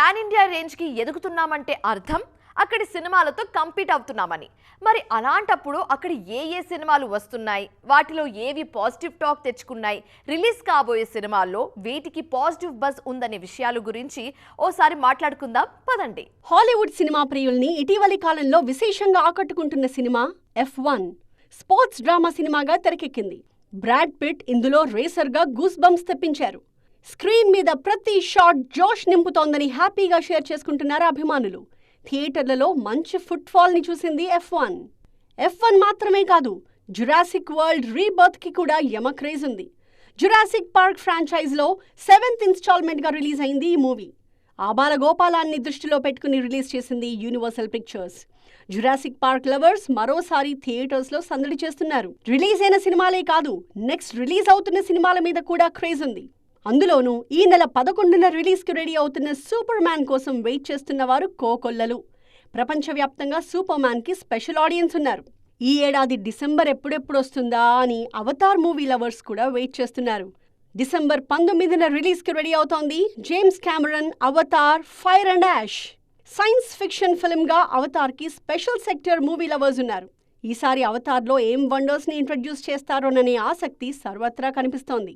Pan India రేంజ్కి ఎదుగుతున్నామంటే అర్థం? అక్కడి సినిమాలతో కంపీట్ అవుతున్నామని. మరి అలాంటప్పుడు అక్కడ ఏ ఏ సినిమాలు వస్తున్నాయి? వాటిలో ఏవి పాజిటివ్ టాక్ తెచ్చుకున్నాయి? రిలీజ్ కాబోయే సినిమాల్లో వేటికి పాజిటివ్ బజ్ ఉందనే విషయాల గురించి ఓసారి మాట్లాడుకుందాం. పదండి. హాలీవుడ్ సినిమా ప్రియుల్ని ఇటీవలి కాలంలో విశేషంగా ఆకట్టుకుంటున్న cinema F one. Sports drama సినిమాగా తెరకెక్కింది. బ్రాడ్ పిట్ ఇందులో రేసర్గా గూస్ బంప్స్ తెప్పించారు. స్క్రీన్ మీద ప్రతి షాట్ జోష్ నింపుతోందని హ్యాపీగా షేర్ చేసుకుంటున్నారు అభిమానులు. థియేటర్లలో మంచి ఫుట్ఫాల్ని చూసింది ఎఫ్ వన్ ఎఫ్ వన్ మాత్రమే కాదు జురాసిక్ వరల్డ్ రీబర్త్కి కూడా యమ క్రేజ్ ఉంది. జురాసిక్ పార్క్ ఫ్రాంచైజ్లో సెవెంత్ ఇన్స్టాల్మెంట్గా రిలీజ్ అయింది ఈ మూవీ ఆబాల గోపాలాన్ని దృష్టిలో పెట్టుకుని రిలీజ్ చేసింది Universal pictures Jurassic park lovers మరోసారి థియేటర్స్లో సందడి చేస్తున్నారు. రిలీజ్ అయిన సినిమాలే కాదు నెక్స్ట్ రిలీజ్ అవుతున్న సినిమాల మీద కూడా క్రేజ్ ఉంది. అందులోనూ ఈ నెల పదకొండున రిలీజ్కి రెడీ అవుతున్న సూపర్ మ్యాన్ కోసం వెయిట్ చేస్తున్న వారు కోకొల్లలు. ప్రపంచవ్యాప్తంగా సూపర్ మ్యాన్కి స్పెషల్ ఆడియన్స్ ఉన్నారు. ఈ ఏడాది డిసెంబర్ ఎప్పుడెప్పుడు వస్తుందా అని అవతార్ మూవీ లవర్స్ కూడా వెయిట్ చేస్తున్నారు. డిసెంబర్ పంతొమ్మిదిన రిలీజ్కి రెడీ అవుతోంది James Cameron Avatar fire and ash. Science fiction ఫిల్మ్గా అవతార్కి స్పెషల్ సెక్టర్ మూవీ లవర్స్ ఉన్నారు. ఈసారి అవతార్లో ఏం వండర్స్ని ఇంట్రడ్యూస్ చేస్తారోననే ఆసక్తి సర్వత్రా కనిపిస్తోంది.